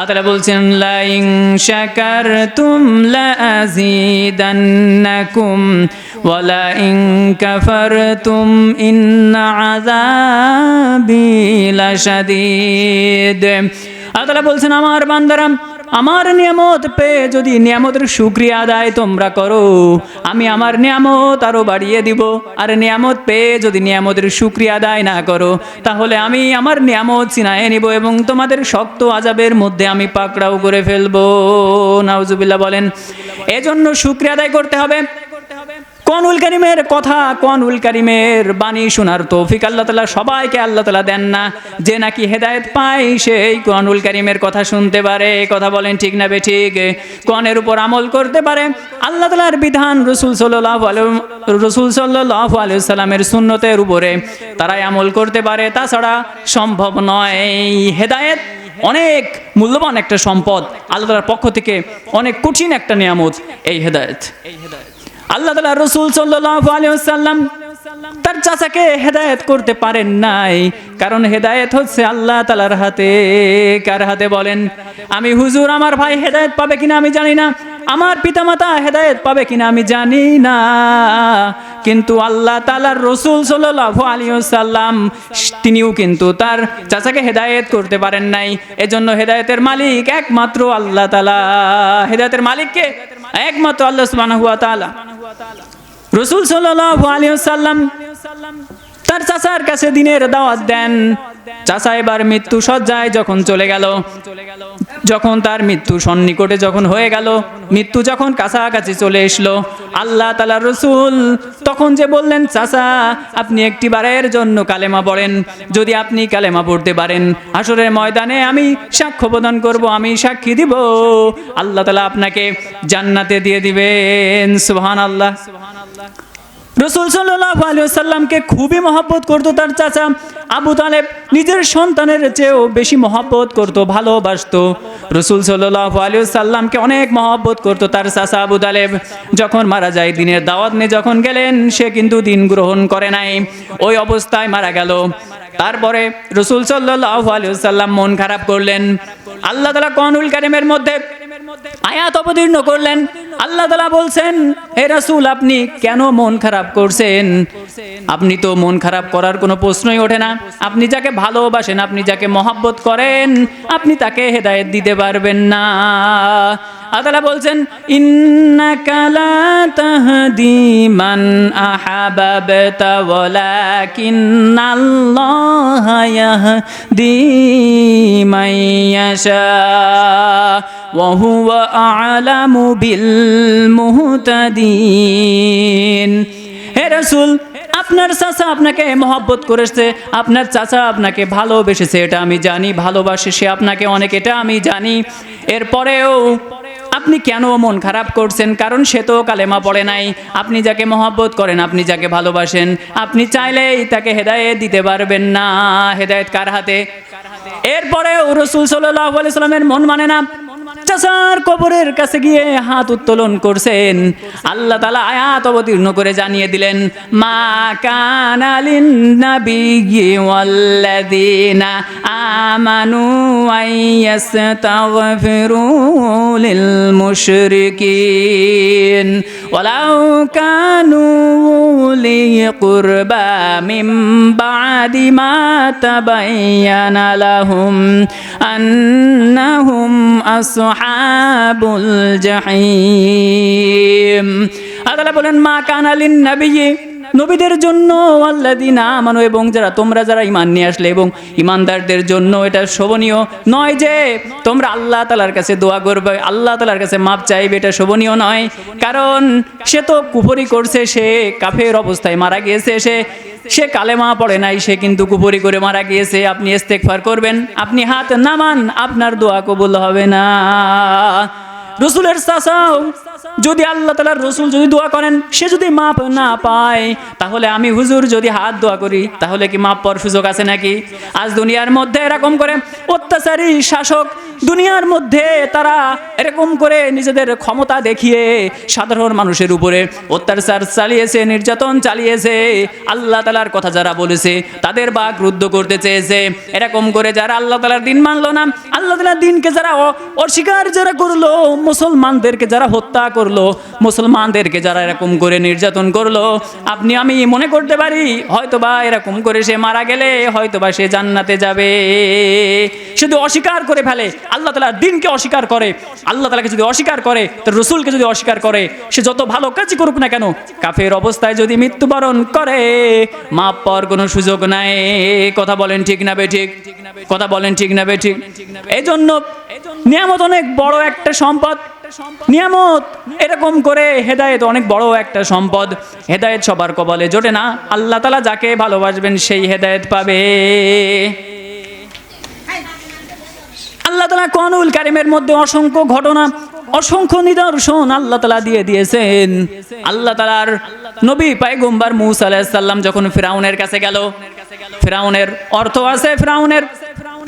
আল্লাহ বলছেন, লাইং শাকার তুম লাজিদান্নাকুম ওয়ালা ইং কাফার তুম ইন্না আযাবি লাশাদীদ। আল্লাহ বলছেন, আমার বান্দারাম আমার নিয়ামত পেয়ে যদি নিয়ামতের সুক্রিয়া আদায় তোমরা করো, আমি আমার নিয়ামত আরও বাড়িয়ে দিব। আর নিয়ামত পেয়ে যদি নিয়ামতের সুক্রিয়া আদায় না করো, তাহলে আমি আমার নিয়ামত চিনায় নিব এবং তোমাদের শক্ত আজাবের মধ্যে আমি পাকড়াও করে ফেলব। নাউজুবিল্লাহ বলেন, এজন্য সুক্রিয়া আদায় করতে হবে। কনুল করিমের কথা, কনুল করিমের বাণী শোনার তৌফিক আল্লাহ তালা সবাইকে আল্লাহ তালা দেন না। যে নাকি হেদায়েত পায়, সেই কনুল করিমের কথা শুনতে পারে। কথা বলেন ঠিক না বে ঠিক কনের উপর আমল করতে পারে। আল্লাহ তালার বিধান রসুল সাল্লাহ রসুল সাল্লাহ আলাইসাল্লামের সুন্নতের উপরে তারাই আমল করতে পারে। তাছাড়া সম্ভব নয়। হেদায়েত অনেক মূল্যবান একটা সম্পদ। আল্লাহ তালার পক্ষ থেকে অনেক কঠিন একটা নিয়ামত এই হেদায়েত এই হেদায়েত। আল্লাহ তালা রসুল সাল্লাম তার চাচাকে হেদায়েত করতে পারেন নাই। কারণ হেদায়েত হচ্ছে আল্লাহ তালার হাতে। কার হাতে বলেন? আমি হুজুর, আমার ভাই হেদায়েত পাবে কিনা আমি জানি না। আমার পিতামাতা হেদায়েত পাবে কিনা আমি জানি না। কিন্তু আল্লাহ তালার রসুল সাল্লাহ আলী সাল্লাম তিনিও কিন্তু তার চাচাকে হেদায়েত করতে পারেন নাই। এজন্য হেদায়েতের মালিক একমাত্র আল্লাহ তালা হেদায়েতের মালিককে একমাত্র আল্লাহ সুবহানাহু ওয়া তাআলা। রসুল সাল্লাল্লাহু আলাইহি সাল্লাম তার চাচার কাছে দিনের দাওয়াত দেন। চাচা এবার মৃত্যু সজ্জায় যখন চলে গেল, যখন তার মৃত্যু সন্নিকটে যখন হয়ে গেল, মৃত্যু যখন কাছাকাছি চলে এসলো, আল্লাহ তালা রসুল তখন যে বললেন, চাচা, আপনি একটি বারের জন্য কালেমা পড়েন। যদি আপনি কালেমা পড়তে পারেন আসরের ময়দানে আমি সাক্ষ্য প্রদান করব, আমি সাক্ষী দিব। আল্লাহ তালা আপনাকে জান্নাতে দিয়ে দিবেন। সুবহান আল্লাহ রসুল সাল্লাহ সাল্লামকে খুবই মহব্বত করতো তার চাচা। আবু তালেব নিজের সন্তানের চেয়েও বেশি মহব্বত করতো, ভালোবাসতো। রসুল সাল্লাহ সাল্লামকে অনেক মহব্বত করতো তার চাচা আবু তালেব। যখন মারা যায়, দিনের দাওয়াত নিয়ে যখন গেলেন, সে কিন্তু দিন গ্রহণ করে নাই। ওই অবস্থায় মারা গেল। তারপরে রসুল সাল্লাহ সাল্লাম মন খারাপ করলেন। আল্লাহ তালা কনুল কারিমের মধ্যে আয়াত অবতীর্ণ করলেন। আল্লাহ তালা বলছেন, হে রাসুল, আপনি কেন মন খারাপ করছেন? আপনি তো মন খারাপ করার কোনো প্রশ্নই ওঠে না। আপনি যাকে ভালোবাসেন, আপনি যাকে মহাব্বত করেন, আপনি তাকে হেদায়েত দিতে পারবেন না। আল্লাহ বলছেন, ইন্নাকা লা তাহদি মান আহাবাবতা ওয়ালাকিন্নাল্লাহা ইয়াহদি মান ইয়াশা ওয়া হুয়া আ'লামু বিল মুহতাদিন হে রাসূল, আপনার চাচা আপনাকে মহব্বত করেছে, আপনার চাচা আপনাকে ভালোবেসেছে, এটা আমি জানি, ভালোবাসে সে আপনাকে অনেক, এটা আমি জানি। এরপরেও আপনি কেন মন খারাপ করছেন? কারণ সে তো কালেমা পড়ে নাই। আপনি যাকে মহব্বত করেন, আপনি যাকে ভালোবাসেন, আপনি চাইলেই তাকে হেদায়েত দিতে পারবেন না। হেদায়েত কার হাতে? এরপরে রসুল সাল্লাহ সাল্লামের মন মানে না চাচার কবরের কাছে গিয়ে হাত উত্তোলন করছেন। আল্লাহ তালা আয়াত অবতীর্ণ করে জানিয়ে দিলেন, মা কানালিন নাবিয়্যি ওয়াল্লাযীনা আমানু আইয়াস্তাগফিরু লিল মুশরিকিন ওয়ালাউ কানু উলি কুরবা মিন বাদি মা তাবায়্যানা লাহুম আন্নাহুম আসহাবুল জাহিম। আল্লাহ বলেন, মা কানালিন নবিয়্যি। নবীদের জন্য আল্লাদিন আমানো, এবং যারা, তোমরা যারা ইমান নিয়ে আসলে, এবং ইমানদারদের জন্য এটা শোভনীয় নয় যে, তোমরা আল্লাহ তালার কাছে দোয়া করবে, আল্লাহ তালার কাছে মাপ চাইবে, এটা শোভনীয় নয়। কারণ, সে তো কুফরি করছে, সে কাফের অবস্থায় মারা গিয়েছে, সে সে কালেমা পড়ে নাই, সে কিন্তু কুপুরি করে মারা গিয়েছে। আপনি ইস্তেকফার করবেন, আপনি হাত নামান, আপনার দোয়া কবুল হবে না। রসুলের চাচাও যদি আল্লাহ তালার রসুল যদি দোয়া করেন, সে যদি মাপ না পায়, তাহলে আমি হুজুর যদি হাত দোয়া করি, তাহলে কি মাপ পাওয়ার সুযোগ আছে নাকি? আজ দুনিয়ার মধ্যে এরকম করে অত্যাচারী শাসক, দুনিয়ার মধ্যে তারা এরকম করে নিজেদের ক্ষমতা দেখিয়ে সাধারণ মানুষের উপরে অত্যাচার চালিয়েছে, নির্যাতন চালিয়েছে। আল্লাহ তালার কথা যারা বলেছে, তাদের বাক রুদ্ধ করতে চেয়েছে। এরকম করে যারা আল্লাহ তালার দিন মানলো না, আল্লাহ তালার দিনকে যারা অস্বীকার যারা করল, মুসলমানদেরকে যারা হত্যা করল, মুসলমানদেরকে যারা এরকম করে নির্যাতন করল, আপনি, আমি মনে করতে পারি, হয়তোবা এরকম করে সে মারা গেলে, হয়তোবা সে জান্নাতে যাবে। শুধু অস্বীকার করে ফেলে, আল্লাহ তালার দিনকে অস্বীকার করে, আল্লাহ তালাকে যদি অস্বীকার করে, তো রসুলকে যদি অস্বীকার করে, সে যত ভালো কাজই করুক না কেন, কাফের অবস্থায় যদি মৃত্যুবরণ করে, মাপ পাওয়ার কোনো সুযোগ নাই। কথা বলেন ঠিক না বে ঠিক? কথা বলেন ঠিক না বে ঠিক? এই জন্য নিয়ামত অনেক বড় একটা সম্পদ। নিয়ামত! এরকম করে হেদায়েত অনেক বড় একটা সম্পদ। হেদায়েত সবার কবলে জোটে না। আল্লাহ তালা যাকে ভালোবাসবেন সেই হেদায়েত পাবে। আল্লাহ তালা কনুল কারিমের মধ্যে অসংখ্য ঘটনা, অসংখ্য নিদর্শন আল্লাহ তালা দিয়ে দিয়েছেন। আল্লাহ তালার নবী পাইগম্বার মুসা আলাহিসাল্লাম যখন ফিরাউনের কাছে গেল, ফিরাউনের অর্থ আছে ফিরাউনের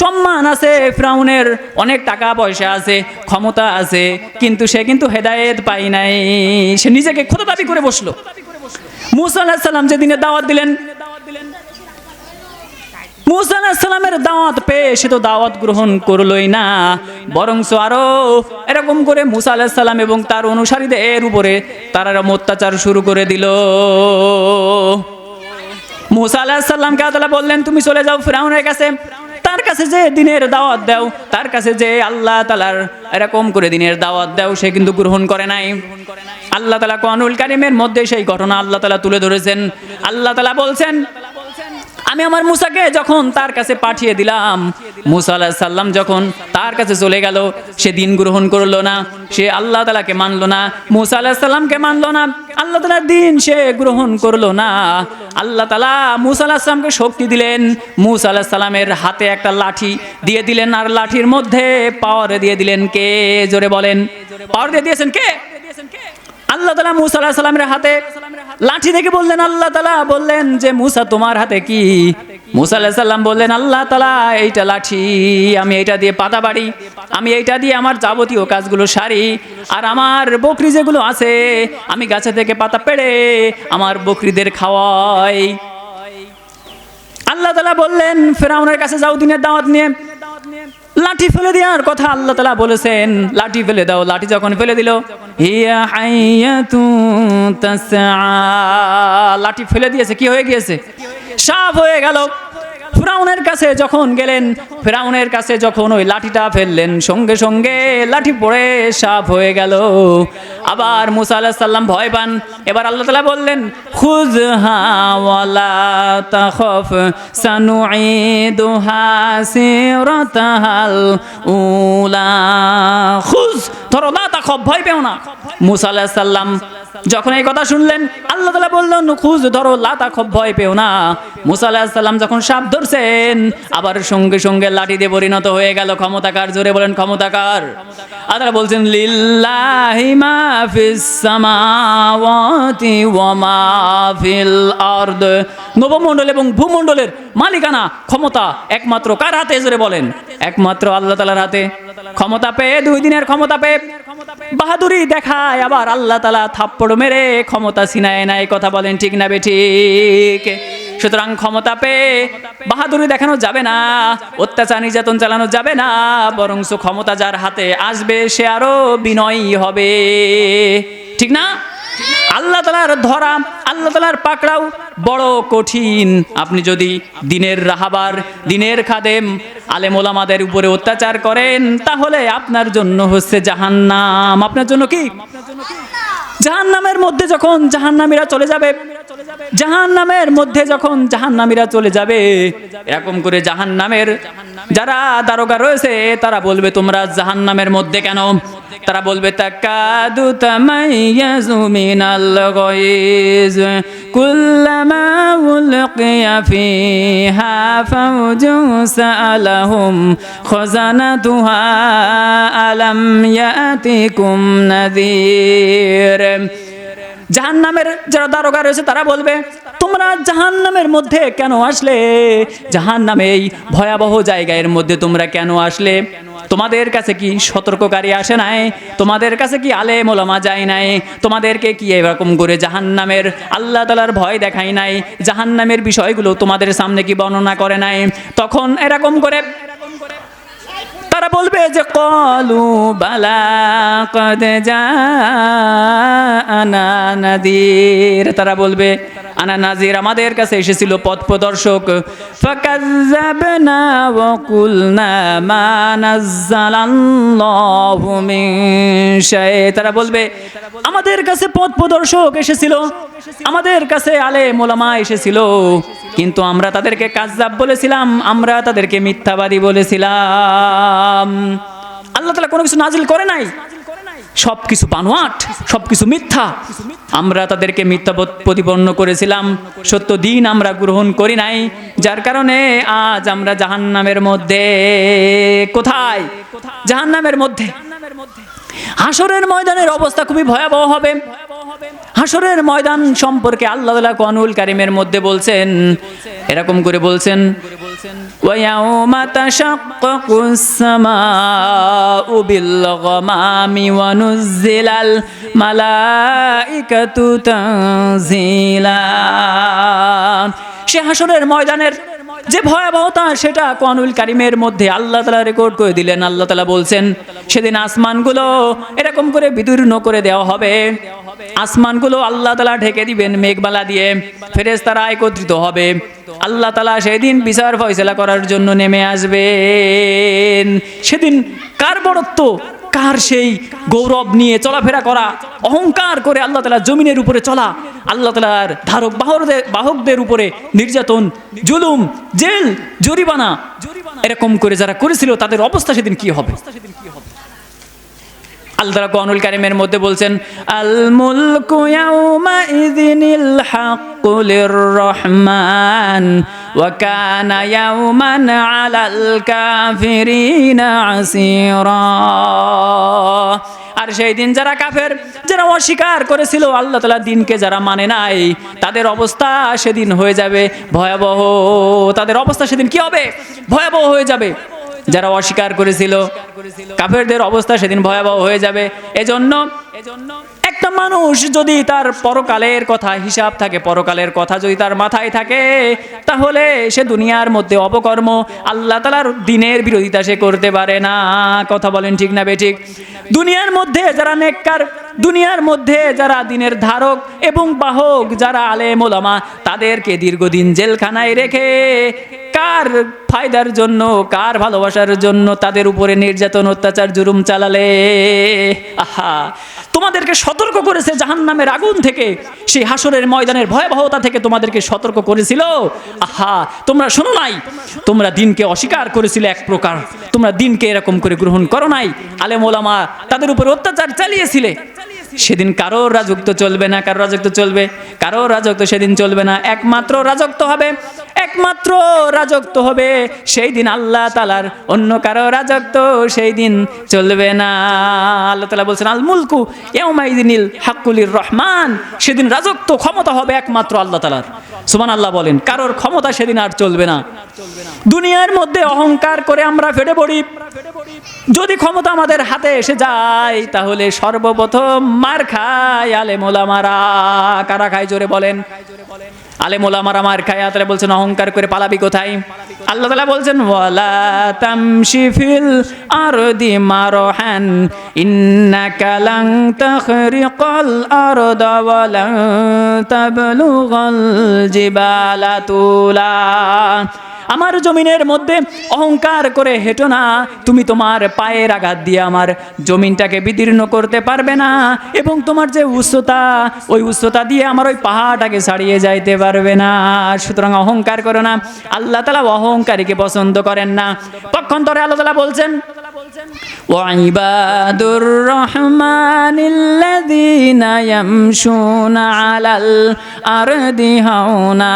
সম্মান আছে, ফ্রাউনের অনেক টাকা পয়সা আছে, ক্ষমতা আছে, কিন্তু সে কিন্তু হেদায়েত পাই নাই। সে নিজেকে খোদা দাবি করে বসল। মুসা আলাহিসাল্লাম যেদিনে দাওয়াত দিলেন আলাহিসাল্লামের দাওয়াত পেয়ে সে তো দাওয়াত গ্রহণ করলোই না বরংস আরও এরকম করে মুসা আলাহিসাল্লাম এবং তার অনুসারীদের উপরে তারা অত্যাচার শুরু করে দিল। মুসা আল্লাহ বললেন, তুমি চলে যাও ফিরাউনের কাছে। তার কাছে যে দিনের দাওয়াত দাও, তার কাছে যে আল্লাহ তালার এরকম করে দিনের দাওয়াত দাও, সে কিন্তু গ্রহণ করে নাই। আল্লাহ তালা কনুল কারিমের মধ্যে সেই ঘটনা আল্লাহ তালা তুলে ধরেছেন। আল্লাহ তালা বলছেন আমি আমার মুসাকে যখন তার কাছে পাঠিয়ে দিলাম, মুসা আলাহ সাল্লাম যখন তার কাছে চলে গেল, সে দিন গ্রহণ করল না, সে আল্লাহ তালাকে মানলো না, মুসা আলাহ সাল্লামকে মানলো না, আল্লাহ তালার দিন সে গ্রহণ করল না। আল্লাহ তালা মুসা আলাহ সাল্লামকে শক্তি দিলেন, মুসা আলাহ সাল্লামের হাতে একটা লাঠি দিয়ে দিলেন, আর লাঠির মধ্যে পাওয়ার দিয়ে দিলেন কে? জোরে বলেন। পাওয়ার দিয়ে দিয়েছেন কে? আল্লাহ তালা মুসা আলাহ সাল্লামের হাতে লাঠি দেখে বললেন, আল্লাহ তালা বললেন যে, মুসা তোমার হাতে কি? মুসা আলাহ সাল্লাম বললেন, আল্লাহ তালা এইটা লাঠি, আমি এইটা দিয়ে পাতা বাড়ি, আমি এইটা দিয়ে আমার যাবতীয় কাজগুলো সারি, আর আমার বকরি যেগুলো আছে, আমি গাছে থেকে পাতা পেড়ে আমার বকরিদের খাওয়াই। আল্লাহ তালা বললেন, ফেরাউনের কাছে যাও, দিনের দাওয়াত নিয়ে। লাঠি ফেলে দেওয়ার কথা আল্লাহ তালা বলেছেন। লাঠি ফেলে দাও, লাঠি যখন ফেলে দিল। লাঠি ফেলে দিয়েছে, কি হয়ে গিয়েছে? সাপ হয়ে গেল। ফেরাউনের কাছে যখন গেলেন, ফেরাউনের কাছে যখন ওই লাঠিটা ফেললেন, সঙ্গে সঙ্গে লাঠি পড়ে সাপ হয়ে গেল। আবার মুসা আলাহ সাল্লাম ভয় পান। এবার আল্লাহ তালা বললেন, খুজ হাওয়ালা তখফ, সানুঈদুহা সিরাতাহাল উলা। খুজ, ধরো লা তাখফ, ভয় পেও না। মুসা আলাইহিস সাল্লাম যখন এই কথা শুনলেন, আল্লাহ তাআলা বললেন খুজ ধরো লা তাখফ ভয় পেও না। মুসা আলাইহিস যখন সাপ ধরছেন, আবার সঙ্গে সঙ্গে লাঠি দিয়ে পরিণত হয়ে গেল। ক্ষমতাকার জোরে বলেন ক্ষমতাকার আল্লাহ বলছেন নবমণ্ডল এবং ভূমণ্ডলের মালিকানা, ক্ষমতা একমাত্র কার হাতে? জোরে বলেন। একমাত্র আল্লাহ তালার হাতে। ক্ষমতা পেয়ে, দুই দিনের ক্ষমতা পেয়ে বাহাদুরি দেখায়, আবার আল্লাহ তালা থাপ্পড় মেরে ক্ষমতা সিনায় নাই কথা বলেন ঠিক না বে ঠিক? সুতরাং ক্ষমতা পেয়ে বাহাদুরি দেখানো যাবে না, অত্যাচার নির্যাতন চালানো যাবে না বরং ক্ষমতা যার হাতে আসবে, সে আরও বিনয়ী হবে। ঠিক না? আল্লাহ তালার ধরা, আল্লাহ তালার পাকড়াও বড় কঠিন। আপনি যদি দিনের রাহাবার, দিনের খাদেম আলেম ওলামাদের উপরে অত্যাচার করেন, তাহলে আপনার জন্য হচ্ছে জাহান্নাম। আপনার জন্য কি? জাহান্নামের মধ্যে যখন জাহান্নামীরা চলে যাবে জাহান্নামের মধ্যে যখন জাহান্নামীরা চলে যাবে, এরকম করে জাহান্নামের যারা দারোগা রয়েছে, তারা বলবে, তোমরা জাহান্নামের মধ্যে কেন? তারা বলবে, তাকাদু জাহান্নামের যারা দারোগা রয়েছে, তারা বলবে, তোমরা জাহান নামের মধ্যে কেন আসলে? জাহান নামে এই ভয়াবহ জায়গার মধ্যে তোমরা কেন আসলে? তোমাদের কাছে কি সতর্ককারী আসে নাই? তোমাদের কাছে কি আলে মোলামা যায় নাই? তোমাদেরকে কি এরকম করে জাহান নামের আল্লাহ তালার ভয় দেখাই নাই? জাহান নামের বিষয়গুলো তোমাদের সামনে কি বর্ণনা করে নাই? তখন এরকম করে তারা বলবে যে কলু বালা যা না নদীর। তারা বলবে আনা নাজির আমাদের কাছে এসেছিল পথ প্রদর্শক। তারা বলবে, আমাদের কাছে পথ প্রদর্শক এসেছিল, আমাদের কাছে আলে মোলামা এসেছিল, কিন্তু আমরা তাদেরকে কাজ্জাব বলেছিলাম, আমরা তাদেরকে মিথ্যাবাদী বলেছিলাম। আল্লাহ তালা কোনো কিছু নাজিল করে নাই। সব কিছু বানোয়াট সব কিছু মিথ্যা। আমরা তাদেরকে মিথ্যা প্রতিপন্ন করেছিলাম। সত্য দিন আমরা গ্রহণ করি নাই। যার কারণে আজ আমরা জাহান্নামের মধ্যে। কোথায়? জাহান্নামের মধ্যে। হাসরের ময়দানের অবস্থা খুবই ভয়াবহ হবে। হাসরের ময়দান সম্পর্কে আল্লাহ কোরআনুল কারিমের মধ্যে বলছেন, এরকম করে বলছেন وَيَوْمَ تَشَقَّقُ السَّمَاءُ بِالْغَمَامِ وَنُزِّلَ الْمَلَائِكَةُ تَنزِيلًا সে হাসরের ময়দানের যে ভয়াবহতা সেটা কোরআনুল কারিমের মধ্যে আল্লাহ তালা রেকর্ড করে দিলেন। আল্লাহ তালা বলছেন, সেদিন আসমানগুলো এরকম করে বিদীর্ণ করে দেওয়া হবে। আসমানগুলো আল্লাহ তালা ঢেকে দিবেন মেঘবালা দিয়ে। ফেরেস তারা একত্রিত হবে। আল্লাহ তালা সেদিন বিচার ফয়সলা করার জন্য নেমে আসবেন। সেদিন কার বড়ত্ব? কার সেই গৌরব নিয়ে চলাফেরা করা, অহংকার করে আল্লাহ তালা জমিনের উপরে চলা, আল্লাহ তালার ধারক বাহকদের বাহকদের উপরে নির্যাতন, জুলুম, জেল, জরিমানা, এরকম করে যারা করেছিল তাদের অবস্থা সেদিন কি হবে? আল্লাহ কোরআনুল কারিমের মধ্যে বলছেন, আল মুলকু ইয়াউমা ইযিনিল হাক্কু লির-রহমান, ওয়া কানা ইয়াউমান আলাল কাফিরিনা আসীরা। আর সেই দিন যারা কাফের, যারা অস্বীকার করেছিল আল্লাহ তালা দিনকে যারা মানে নাই, তাদের অবস্থা সেদিন হয়ে যাবে ভয়াবহ। তাদের অবস্থা সেদিন কি হবে? ভয়াবহ হয়ে যাবে। যারা অস্বীকার করেছিল, কাফেরদের অবস্থা সেদিন ভয়াবহ হয়ে যাবে। এজন্য একটা মানুষ যদি তার পরকালের কথা হিসাব থাকে, পরকালের কথা যদি তার মাথায় থাকে, তাহলে সে দুনিয়ার মধ্যে অপকর্ম আল্লাহ তালার দিনের বিরোধিতা সে করতে পারে না। কথা বলেন ঠিক না বেঠিক? দুনিয়ার মধ্যে যারা নেককার, দুনিয়ার মধ্যে যারা দিনের ধারক এবং বাহক, যারা আলেম ওলামা, তাদেরকে দীর্ঘদিন জেলখানায় রেখে কার ফায়দার জন্য, কার ভালোবাসার জন্য তাদের উপরে নির্যাতন, অত্যাচার জুরুম চালালে? আহা! তোমাদেরকে সতর্ক করেছে জাহান নামের আগুন থেকে। সেই হাসরের ময়দানের ভয়াবহতা থেকে তোমাদেরকে সতর্ক করেছিল। আহা! তোমরা শোনো নাই, তোমরা দিনকে অস্বীকার করেছিলে এক প্রকার। তোমরা দিনকে এরকম করে গ্রহণ করো নাই। আলেম ওলামা তাদের উপরে অত্যাচার চালিয়েছিলে। সেদিন কারোর রাজত্ব চলবে না, কারোর রাজত্ব চলবে, কারোর রাজত্ব সেদিন চলবে না, একমাত্র রাজত্ব হবে, একমাত্র রাজত্ব হবে, সেই দিন আল্লাহ তালার অন্য কারও রাজত্ব সেই দিন চলবে না। আল্লাহ তালা বলছেন, আল মুলকু এউমাইদিনিল হাক্কুলির রহমান সেদিন রাজত্ব ক্ষমতা হবে একমাত্র আল্লাহ তালার সুমান আল্লাহ বলেন, কারোর ক্ষমতা সেদিন আর চলবে না। দুনিয়ার মধ্যে অহংকার করে আমরা ফেটে পড়ি। যদি ক্ষমতা আমাদের হাতে এসে যায়, তাহলে সর্বপ্রথম মার খায় আলেমোলামারা। কারা খায় জোরে বলেন? আলেমোলামারা মার খায় তাহলে বলছেন, অহংকার করে পালাবি কোথায়? আল্লাহ তালা বলছেন, ওয়ালা তামশি ফিল আরদি মারহান, ইন্নাকা লাং তাখরিকাল আরদা ওয়ালা তাবলুগাল জিবালা তুলা। আমার জমিনের মধ্যে অহংকার করে হেঁটো না তুমি তোমার পায়ের আঘাত দিয়ে আমার জমিনটাকে বিদীর্ণ করতে পারবে না এবং তোমার যে উচ্চতা ওই উচ্চতা দিয়ে আমার ওই পাহাড়টাকে ছাড়িয়ে যাইতে পারবে না সুতরাং অহংকার করো না আল্লাহ তালা অহংকারীকে পছন্দ করেন না পক্ষান্তরে আল্লাহ তালা বলছেন وعباد الرحمن الذين يمشون على الأرض هونا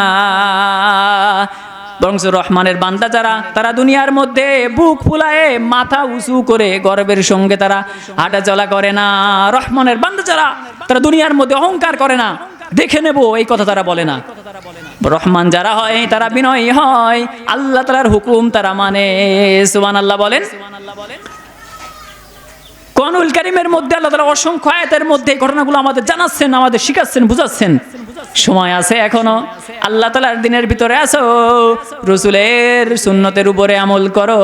বরং রহমানের বান্দা যারা, তারা দুনিয়ার মধ্যে বুক ফুলায়ে মাথা উঁচু করে গর্বের সঙ্গে তারা হাঁটা চলা করে না। রহমানের বান্দা যারা, তারা দুনিয়ার মধ্যে অহংকার করে না। দেখে নেব, এই কথা তারা বলে না। রহমান যারা হয়, তারা বিনয়ী হয়। আল্লাহ তালার হুকুম তারা মানে। সুবান আল্লাহ বলেন। কোরআনুল কারিমের মধ্যে আল্লাহ তালা অসংখ্য আয়াতের মধ্যে ঘটনাগুলো আমাদের জানাচ্ছেন, আমাদের শিখাচ্ছেন, বুঝাচ্ছেন। সময় আছে এখনও। আল্লাহ তালার দিনের ভিতরে আসো রসুলের সুন্নতের উপরে আমল করো।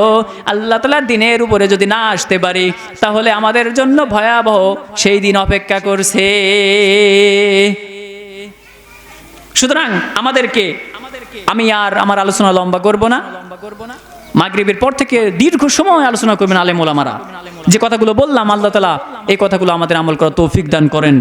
আল্লাহ তালার দিনের উপরে যদি না আসতে পারি, তাহলে আমাদের জন্য ভয়াবহ সেই দিন অপেক্ষা করছে। সুতরাং আমাদেরকে, আমি আর আমার আলোচনা লম্বা করব না। মাগরিবের পর থেকে দীর্ঘ সময় আলোচনা করবেন আলেম ওলামারা। যে কথাগুলো বললাম, আল্লাহ তালা এই কথাগুলো আমাদের আমল করা তৌফিক দান করেন।